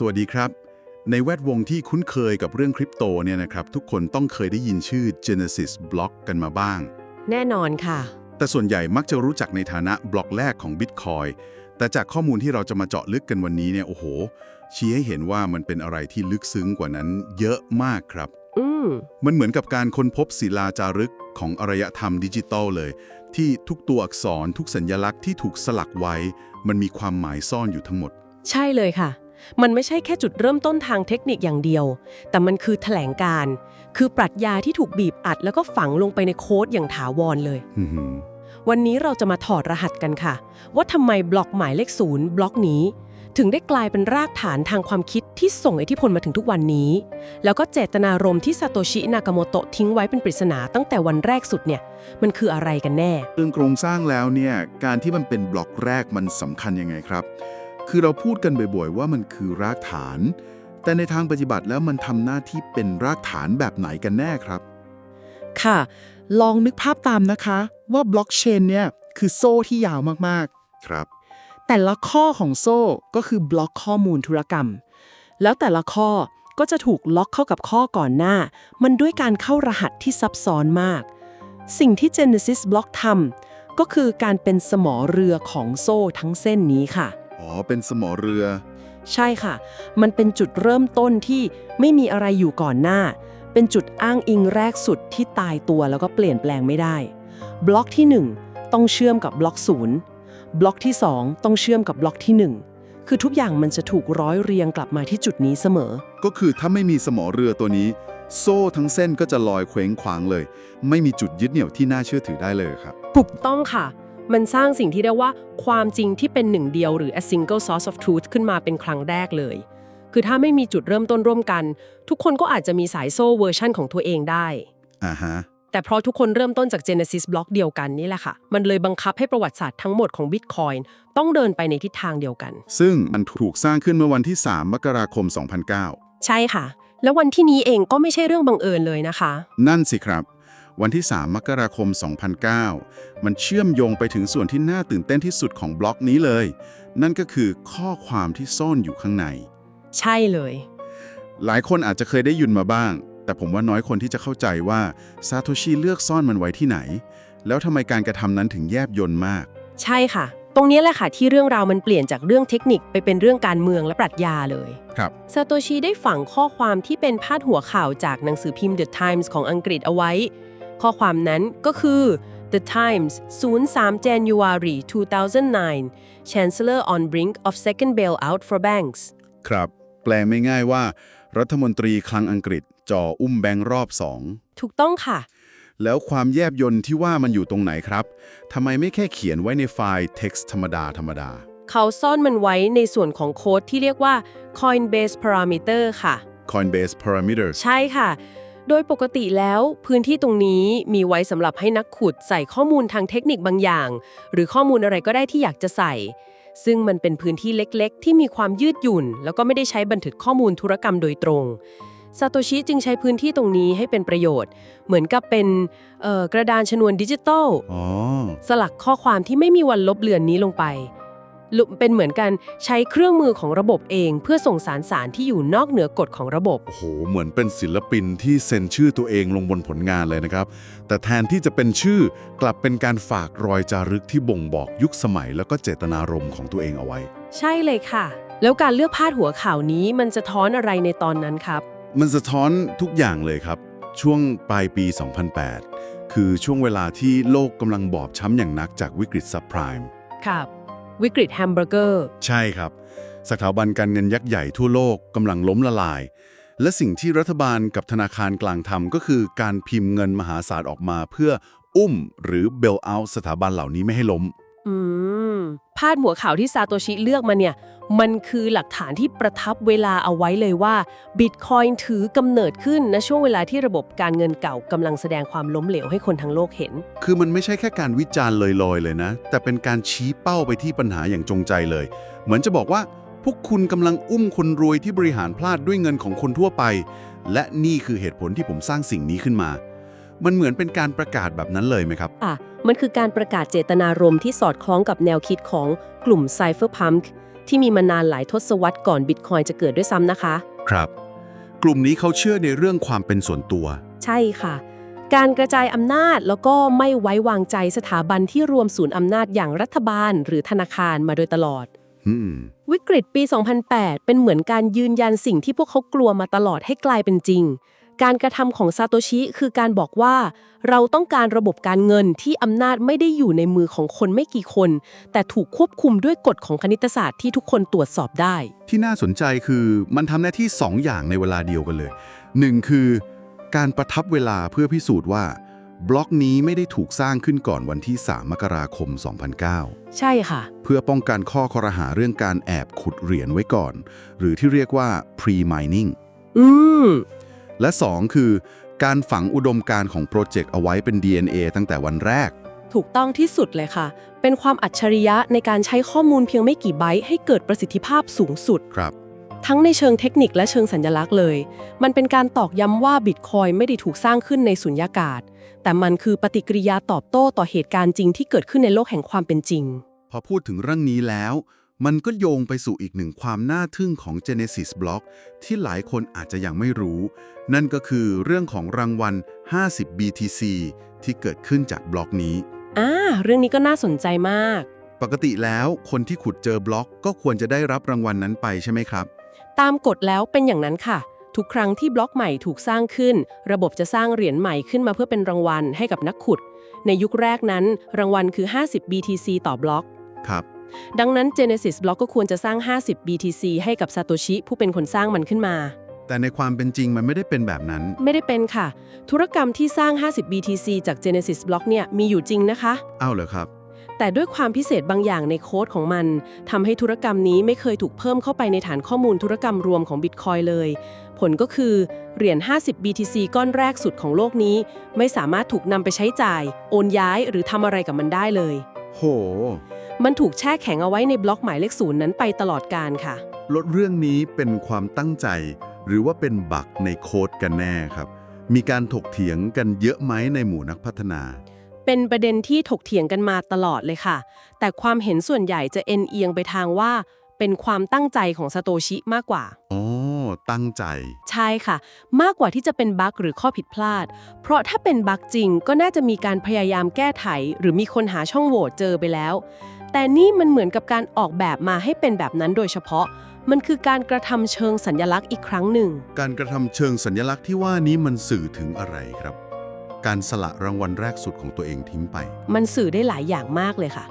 สวัสดีครับ ในแวดวงที่คุ้นเคยกับเรื่องคริปโตเนี่ยนะครับ ทุกคนต้องเคยได้ยินชื่อ Genesis Block กันมาบ้าง แน่นอนค่ะ แต่ส่วนใหญ่มักจะรู้จักในฐานะบล็อกแรกของ Bitcoin แต่จากข้อมูลที่เราจะมาเจาะลึกกันวันนี้เนี่ยโอ้โห ชี้ให้เห็นว่ามันเป็นอะไรที่ลึกซึ้งกว่านั้นเยอะมากครับ อืมมันเหมือนกับการค้นพบศิลาจารึกของอารยธรรมดิจิตอลเลย ที่ทุกตัวอักษรทุกสัญลักษณ์ที่ถูกสลักไว้ มันมีความหมายซ่อนอยู่ทั้งหมด ใช่เลยค่ะ มันไม่ใช่แค่จุดเริ่มต้นทางเทคนิคอย่างเดียว แต่มันคือแถลงการณ์คือปรัชญาที่ถูกบีบอัดแล้วก็ฝังลงไปในโค้ดอย่างถาวรเลยอื้อหือวันนี้เราจะมาถอดรหัสกันค่ะ ว่าทำไมบล็อกหมายเลขศูนย์บล็อกนี้ ถึงได้กลายเป็นรากฐานทางความคิดที่ส่งอิทธิพลมาถึงทุกวันนี้ แล้วก็เจตนารมณ์ที่ซาโตชินากาโมโตะทิ้งไว้เป็นปริศนาตั้งแต่วันแรกสุดเนี่ย มันคืออะไรกันแน่ เรื่องโครงสร้างแล้วเนี่ย การที่มันเป็นบล็อกแรกมันสำคัญยังไงครับ คือเราพูดกันบ่อยๆ ว่ามันคือรากฐาน แต่ในทางปฏิบัติแล้วมันทำหน้าที่เป็นรากฐานแบบไหนกันแน่ครับ ค่ะ ลองนึกภาพตามนะคะว่าบล็อกเชนเนี่ยคือโซ่ที่ยาวมากครับๆแต่ละข้อของโซ่ก็คือบล็อกข้อมูลธุรกรรม แล้วแต่ละข้อก็จะถูกล็อกเข้ากับข้อก่อนหน้า มันด้วยการเข้ารหัสที่ซับซ้อนมาก สิ่งที่ Genesis Block ทำก็คือการเป็นสมอเรือของโซ่ทั้งเส้นนี้ค่ะ อ๋อ เป็นสมอเรือ ใช่ค่ะ มันเป็นจุดเริ่มต้นที่ไม่มีอะไรอยู่ก่อนหน้า เป็นจุดอ้างอิงแรกสุดที่ตายตัวแล้วก็เปลี่ยนแปลงไม่ได้ บล็อกที่ 1 ต้องเชื่อมกับบล็อก0บล็อกที่ 2 ต้องเชื่อมกับบล็อกที่ 1 คือทุกอย่างมันจะถูกร้อยเรียงกลับมาที่จุดนี้เสมอ ก็คือถ้าไม่มีสมอเรือตัวนี้ โซ่ทั้งเส้นก็จะลอยเคว้งคว้างเลย ไม่มีจุดยึดเหนี่ยวที่น่าเชื่อถือได้เลยครับ ถูกต้องค่ะ มันสร้างสิ่งที่เรียกว่าความจริงที่เป็นหนึ่งเดียวหรือ a single source of truth ขึ้นมาเป็นครั้งแรกเลย คือถ้าไม่มีจุดเริ่มต้นร่วมกัน ทุกคนก็อาจจะมีสายโซ่เวอร์ชั่นของตัวเองได้อ่าฮะแต่เพราะทุกคนเริ่มต้นจาก Genesis บล็อกเดียวกันนี่แหละค่ะ มันเลยบังคับให้ประวัติศาสตร์ทั้งหมดของ Bitcoin ต้องเดินไปในทิศทางเดียวกัน ซึ่งมันถูกสร้างขึ้นเมื่อวันที่ 3 มกราคม 2009 ใช่ค่ะ แล้ววันที่นี้เองก็ไม่ใช่เรื่องบังเอิญเลยนะคะ นั่นสิครับ วันที่ 3 มกราคม 2009 มันเชื่อมโยงไปถึงส่วนที่น่าตื่นเต้นที่สุดของบล็อกนี้เลย นั่นก็คือข้อความที่ซ่อนอยู่ข้างใน ใช่เลย หลายคนอาจจะเคยได้ยินมาบ้าง แต่ผมว่าน้อยคนที่จะเข้าใจว่าซาโตชิเลือกซ่อนมันไว้ที่ไหน แล้วทำไมการกระทำนั้นถึงแยบยลมาก ใช่ค่ะ ตรงนี้แหละค่ะที่เรื่องราวมันเปลี่ยนจากเรื่องเทคนิคไปเป็นเรื่องการเมืองและปรัชญาเลยครับ ซาโตชิได้ฝังข้อความที่เป็นพาดหัวข่าวจากหนังสือพิมพ์ The Times ของอังกฤษเอาไว้ ข้อความนั้นก็คือ The Times 03 January 2009 Chancellor on brink of second bailout for banks ครับ แปลไม่ง่ายว่า รัฐมนตรีคลังอังกฤษจ่ออุ้มแบงค์รอบสองถูกต้องค่ะ แล้วความแยบยลที่ว่ามันอยู่ตรงไหนครับทำไมไม่แค่เขียนไว้ในไฟล์ text ธรรมดาธรรมดา เขาซ่อนมันไว้ในส่วนของโค้ดที่เรียกว่า Coinbase Parameter ค่ะ Coinbase Parameters ใช่ค่ะ โดยปกติแล้วพื้นที่ตรงนี้มีไว้สำหรับให้นักขุดใส่ข้อมูลทางเทคนิคบางอย่าง หรือข้อมูลอะไรก็ได้ที่อยากจะใส่ ซึ่งมันเป็นพื้นที่เล็กๆ ที่มีความยืดหยุ่น แล้วก็ไม่ได้ใช้บันทึกข้อมูลธุรกรรมโดยตรงซาโตชิจึงใช้พื้นที่ตรงนี้ให้เป็นประโยชน์ เหมือนกับเป็นเอ่อกระดานชนวนดิจิตอลอ๋อสลักข้อความที่ไม่มีวันลบเลือนนี้ลงไปลุ เป็นเหมือนกันใช้เครื่องมือของระบบเอง เพื่อส่งสารสารที่อยู่นอกเหนือกฎของระบบ โอ้โห เหมือนเป็นศิลปินที่เซ็นชื่อตัวเองลงบนผลงานเลยนะครับ แต่แทนที่จะเป็นชื่อกลับเป็นการฝากรอยจารึกที่บ่งบอกยุคสมัย แล้วก็เจตนารมณ์ของตัวเองเอาไว้ ใช่เลยค่ะ แล้วการเลือกพาดหัวข่าวนี้มันจะท้อนอะไรในตอนนั้นครับ มันสะท้อนทุกอย่างเลยครับ ช่วงปลายปี 2008 คือช่วงเวลาที่โลกกำลังบอบช้ำอย่างหนักจากวิกฤตซับไพรม์ครับ วิกฤตแฮมเบอร์เกอร์ ใช่ครับ สถาบันการเงินยักษ์ใหญ่ทั่วโลกกำลังล้มละลาย และสิ่งที่รัฐบาลกับธนาคารกลางทำก็คือการพิมพ์เงินมหาศาลออกมาเพื่ออุ้มหรือเบลเอาสถาบันเหล่านี้ไม่ให้ล้ม อืมพาดหัวข่าวที่ซาโตชิเลือกมาเนี่ย มันคือหลักฐานที่ประทับเวลาเอาไว้เลยว่าบิตคอยน์ถือกำเนิดขึ้นณช่วงเวลาที่ระบบการเงินเก่ากำลังแสดงความล้มเหลวให้คนทั้งโลกเห็น คือมันไม่ใช่แค่การวิจารณ์ลอยๆ เลยนะ แต่เป็นการชี้เป้าไปที่ปัญหาอย่างจงใจเลย เหมือนจะบอกว่า พวกคุณกำลังอุ้มคนรวยที่บริหารพลาดด้วยเงินของคนทั่วไป และนี่คือเหตุผลที่ผมสร้างสิ่งนี้ขึ้นมา มันเหมือนเป็นการประกาศแบบนั้นเลยไหมครับอะมันคือการประกาศเจตนารมณ์ที่สอดคล้องกับแนวคิดของกลุ่ม Cypherpunk ที่มีมานานหลายทศวรรษก่อนบิตคอยจะเกิดด้วยซ้ำนะคะ ครับ กลุ่มนี้เขาเชื่อในเรื่องความเป็นส่วนตัว ใช่ค่ะ การกระจายอำนาจแล้วก็ไม่ไว้วางใจสถาบันที่รวมศูนย์อำนาจอย่างรัฐบาล หรือธนาคารมาโดยตลอด อืม วิกฤตปี 2008 เป็นเหมือนการยืนยันสิ่งที่พวกเขากลัวมาตลอดให้กลายเป็นจริง การกระทำของซาโตชิคือการบอกว่า เราต้องการระบบการเงินที่อำนาจไม่ได้อยู่ในมือของคนไม่กี่คน แต่ถูกควบคุมด้วยกฎของคณิตศาสตร์ที่ทุกคนตรวจสอบได้ ที่น่าสนใจคือมันทำหน้าที่ 2 อย่างในเวลาเดียวกันเลย1คือการประทับเวลาเพื่อพิสูจน์ว่า บล็อกนี้ไม่ได้ถูกสร้างขึ้นก่อนวันที่ 3 มกราคม 2009 ใช่ค่ะ เพื่อป้องกันข้อคอรหาเรื่องการแอบขุดเหรียญไว้ก่อน หรือที่เรียกว่า pre-mining อืม และ 2 คือ การฝังอุดมการณ์ของโปรเจกต์เอาไว้เป็น DNA ตั้งแต่วันแรก ถูกต้องที่สุดเลยค่ะ เป็นความอัจฉริยะในการใช้ข้อมูลเพียงไม่กี่ไบต์ให้เกิดประสิทธิภาพสูงสุด ครับ ทั้งในเชิงเทคนิคและเชิงสัญลักษณ์เลย มันเป็นการตอกย้ำว่าบิตคอยไม่ได้ถูกสร้างขึ้นในสุญญากาศ แต่มันคือปฏิกิริยาตอบโต้ต่อเหตุการณ์จริงที่เกิดขึ้นในโลกแห่งความเป็นจริง พอพูดถึงเรื่องนี้แล้ว มันก็โยงไปสู่อีกหนึ่งความน่าทึ่งของ Genesis Block ที่หลายคนอาจจะยังไม่รู้ นั่นก็คือเรื่องของรางวัล 50 BTC ที่เกิดขึ้นจากบล็อกนี้ อ่า เรื่องนี้ก็น่าสนใจมาก ปกติแล้วคนที่ขุดเจอบล็อก ก็ควรจะได้รับรางวัลนั้นไปใช่ไหมครับ ตามกฎแล้วเป็นอย่างนั้นค่ะ ทุกครั้งที่บล็อกใหม่ถูกสร้างขึ้น ระบบจะสร้างเหรียญใหม่ขึ้นมาเพื่อเป็นรางวัลให้กับนักขุด ในยุคแรกนั้น รางวัลคือ 50 BTC ต่อบล็อก ครับ ดังนั้น Genesis Block ก็ควรจะสร้าง 50 BTC ให้กับซาโตชิผู้เป็นคนสร้างมันขึ้นมา แต่ในความเป็นจริงมันไม่ได้เป็นแบบนั้น ไม่ได้เป็นค่ะ ธุรกรรมที่สร้าง 50 BTC จาก Genesis Block เนี่ยมีอยู่จริงนะคะ อ้าวเหรอครับ แต่ด้วยความพิเศษบางอย่างในโค้ดของมันทำให้ธุรกรรมนี้ไม่เคยถูกเพิ่มเข้าไปในฐานข้อมูลธุรกรรมรวมของ Bitcoin เลย ผลก็คือเหรียญ 50 BTC ก้อนแรกสุดของโลกนี้ ไม่สามารถถูกนำไปใช้จ่าย โอนย้ายหรือทำอะไรกับมันได้เลย โห มันถูกแช่แข็งเอาไว้ในบล็อกหมายเลขศูนย์นั้นไปตลอดการค่ะ ลดเรื่องนี้เป็นความตั้งใจ หรือว่าเป็นบั๊กในโค้ดกันแน่ครับ มีการถกเถียงกันเยอะไหมในหมู่นักพัฒนา เป็นประเด็นที่ถกเถียงกันมาตลอดเลยค่ะ แต่ความเห็นส่วนใหญ่จะเอ็นเอียงไปทางว่า เป็นความตั้งใจของซาโตชิมากกว่า อ๋อ ตั้งใจ ใช่ค่ะ มากกว่าที่จะเป็นบั๊กหรือข้อผิดพลาด เพราะถ้าเป็นบั๊กจริงก็น่าจะมีการพยายามแก้ไข หรือมีคนหาช่องโหว่เจอไปแล้ว แต่นี่มันเหมือนกับการออกแบบมาให้เป็นแบบนั้นโดยเฉพาะ มันคือการกระทำเชิงสัญลักษณ์อีกครั้งหนึ่ง การกระทำเชิงสัญลักษณ์ที่ว่านี้มันสื่อถึงอะไรครับ การสละรางวัลแรกสุดของตัวเองทิ้งไป มันสื่อได้หลายอย่างมากเลยค่ะ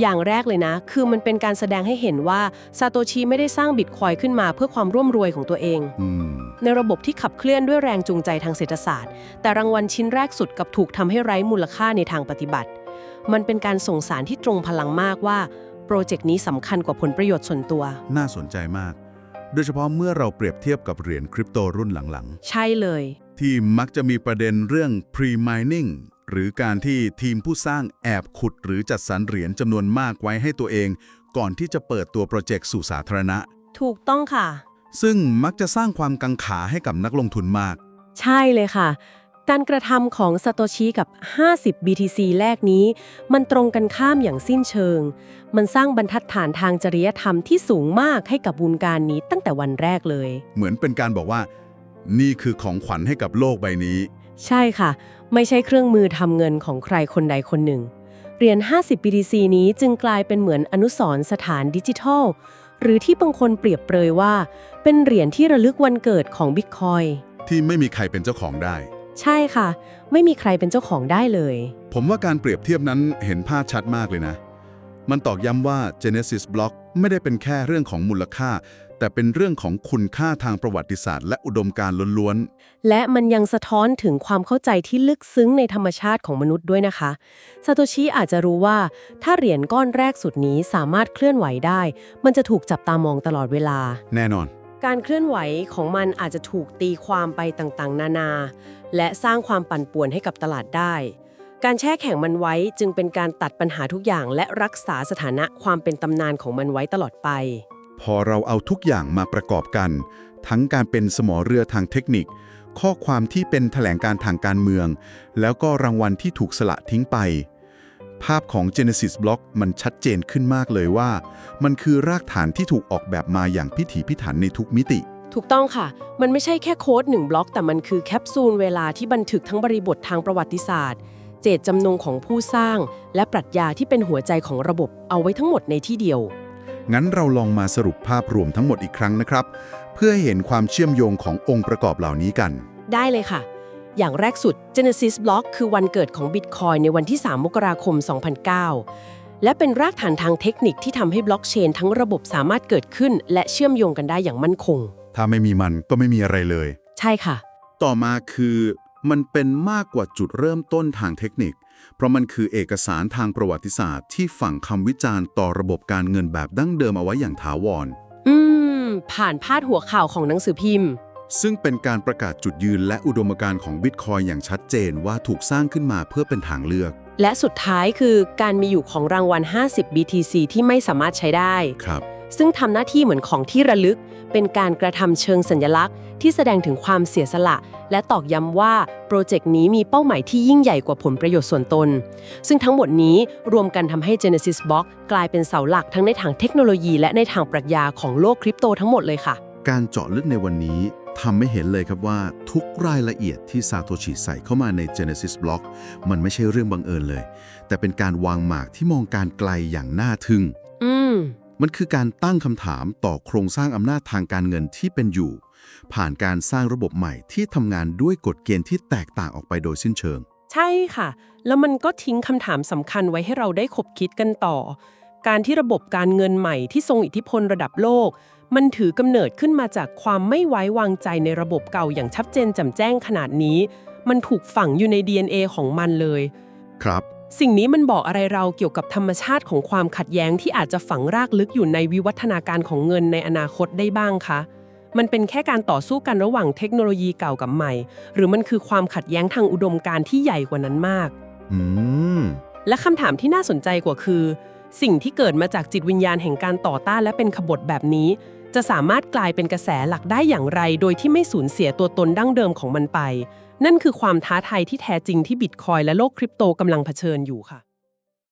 อย่างแรกเลยนะ คือมันเป็นการแสดงให้เห็นว่าซาโตชิไม่ได้สร้างบิตคอยน์ขึ้นมาเพื่อความร่วมรวยของตัวเองอืมในระบบที่ขับเคลื่อนด้วยแรงจูงใจทางเศรษฐศาสตร์ แต่รางวัลชิ้นแรกสุดกับถูกทำให้ไร้มูลค่าในทางปฏิบัติ มันเป็นการส่งสารที่ตรงพลังมากว่า โปรเจกต์นี้สำคัญกว่าผลประโยชน์ส่วนตัว น่าสนใจมาก โดยเฉพาะเมื่อเราเปรียบเทียบกับเหรียญคริปโตรุ่นหลังใช่เลย ๆ ที่มักจะมีประเด็นเรื่อง pre-mining หรือการที่ทีมผู้สร้างแอบขุดหรือจัดสรรเหรียญจำนวนมากไว้ให้ตัวเอง ก่อนที่จะเปิดตัวโปรเจกต์สู่สาธารณะ ถูกต้องค่ะ ซึ่งมักจะสร้างความกังขาให้กับนักลงทุนมาก ใช่เลยค่ะ การกระทำของซาโตชิกับ 50 BTC แรกนี้ มันตรงกันข้ามอย่างสิ้นเชิง มันสร้างบรรทัดฐานทางจริยธรรมที่สูงมากให้กับวงการนี้ตั้งแต่วันแรกเลย เหมือนเป็นการบอกว่า นี่คือของขวัญให้กับโลกใบนี้ ใช่ค่ะ ไม่ใช่เครื่องมือทำเงินของใครคนใดคนหนึ่ง เหรียญ 50 BTC นี้จึงกลายเป็นเหมือนอนุสรณ์สถานดิจิทัล หรือที่บางคนเปรียบเปรยว่า เป็นเหรียญที่ระลึกวันเกิดของบิตคอยที่ไม่มีใครเป็นเจ้าของได้ ใช่ค่ะ ไม่มีใครเป็นเจ้าของได้เลย ผมว่าการเปรียบเทียบนั้นเห็นภาพชัดมากเลยนะ มันตอกย้ำว่า Genesis Block ไม่ได้เป็นแค่เรื่องของมูลค่า แต่เป็นเรื่องของคุณค่าทางประวัติศาสตร์ และอุดมการณ์ล้วนและมันยังสะท้อนถึงความเข้าใจที่ลึกซึ้งในธรรมชาติของมนุษย์ด้วยนะคะซาโตชิอาจจะรู้ว่า ถ้าเหรียญก้อนแรกสุดนี้สามารถเคลื่อนไหวได้ มันจะถูกจับตามองตลอดเวลาๆแน่นอน การเคลื่อนไหวของมันอาจจะถูกตีความไปต่างๆ นานา และสร้างความปั่นป่วนให้กับตลาดได้ การแช่แข็งมันไว้จึงเป็นการตัดปัญหาทุกอย่าง และรักษาสถานะความเป็นตำนานของมันไว้ตลอดไป พอเราเอาทุกอย่างมาประกอบกัน ทั้งการเป็นสมอเรือทางเทคนิค ข้อความที่เป็นแถลงการทางการเมือง แล้วก็รางวัลที่ถูกสละทิ้งไป ภาพของ Genesis Block มันชัดเจนขึ้นมากเลยว่า มันคือรากฐานที่ถูกออกแบบมาอย่างพิถีพิถันในทุกมิติ ถูกต้องค่ะ มันไม่ใช่แค่โค้ดหนึ่งบล็อก แต่มันคือแคปซูลเวลาที่บันทึกทั้งบริบททางประวัติศาสตร์ เจตจำนงของผู้สร้าง และปรัชญาที่เป็นหัวใจของระบบเอาไว้ทั้งหมดในที่เดียว งั้นเราลองมาสรุปภาพรวมทั้งหมดอีกครั้งนะครับ เพื่อให้เห็นความเชื่อมโยงขององค์ประกอบเหล่านี้กัน ได้เลยค่ะ อย่างแรกสุด Genesis Block คือวันเกิดของ Bitcoin ในวันที่ 3 มกราคม 2009และเป็นรากฐานทางเทคนิคที่ทำให้บล็อกเชนทั้งระบบสามารถเกิดขึ้น และเชื่อมโยงกันได้อย่างมั่นคง ถ้าไม่มีมันก็ไม่มีอะไรเลย ใช่ค่ะ ต่อมาคือมันเป็นมากกว่าจุดเริ่มต้นทางเทคนิค เพราะมันคือเอกสารทางประวัติศาสตร์ ที่ฝังคำวิจารณ์ต่อระบบการเงินแบบดั้งเดิมเอาไว้อย่างถาวร อืม ผ่านพาดหัวข่าวของหนังสือพิมพ์ ซึ่งเป็นการประกาศจุดยืนและอุดมการณ์ของบิตคอยอย่างชัดเจนว่าถูกสร้างขึ้นมาเพื่อเป็นทางเลือก และสุดท้ายคือการมีอยู่ของรางวัล 50 BTC ที่ไม่สามารถใช้ได้ ครับ ซึ่งทำหน้าที่เหมือนของที่ระลึก เป็นการกระทำเชิงสัญลักษณ์ ที่แสดงถึงความเสียสละ และตอกย้ำว่าโปรเจกต์นี้มีเป้าหมายที่ยิ่งใหญ่กว่าผลประโยชน์ส่วนตน ซึ่งทั้งหมดนี้รวมกันทำให้ Genesis Block กลายเป็นเสาหลักทั้งในทางเทคโนโลยี และในทางปรัชญาของโลกคริปโตทั้งหมดเลยค่ะ การเจาะลึกในวันนี้ทำให้เห็นเลยครับว่าทุกรายละเอียดที่ซาโตชิใส่เข้ามาใน Genesis Block มันไม่ใช่เรื่องบังเอิญเลย แต่เป็นการวางหมากที่มองการไกลอย่างน่าทึ่ง อืม มันคือการตั้งคำถามต่อโครงสร้างอำนาจทางการเงินที่เป็นอยู่ ผ่านการสร้างระบบใหม่ที่ทำงานด้วยกฎเกณฑ์ที่แตกต่างออกไปโดยสิ้นเชิง ใช่ค่ะ แล้วมันก็ทิ้งคำถามสำคัญไว้ให้เราได้คบคิดกันต่อ การที่ระบบการเงินใหม่ที่ทรงอิทธิพลระดับโลก มันถือกำเนิดขึ้นมาจากความไม่ไว้วางใจในระบบเก่าอย่างชัดเจนแจ่มแจ้งขนาดนี้ มันถูกฝังอยู่ใน DNA ของมันเลย ครับ สิ่งนี้มันบอกอะไรเราเกี่ยวกับธรรมชาติของความขัดแย้งที่อาจจะฝังรากลึกอยู่ในวิวัฒนาการของเงินในอนาคตได้บ้างคะ มันเป็นแค่การต่อสู้กันระหว่างเทคโนโลยีเก่ากับใหม่ หรือมันคือความขัดแย้งทางอุดมการณ์ที่ใหญ่กว่านั้นมาก อืม และคำถามที่น่าสนใจกว่าคือ สิ่งที่เกิดมาจากจิตวิญญาณแห่งการต่อต้านและเป็นขบฏแบบนี้ จะสามารถกลายเป็นกระแสหลักได้อย่างไร โดยที่ไม่สูญเสียตัวตนดั้งเดิมของมันไป นั่นคือความท้าทายที่แท้จริงที่บิตคอยและโลกคริปโตกำลังเผชิญอยู่ค่ะ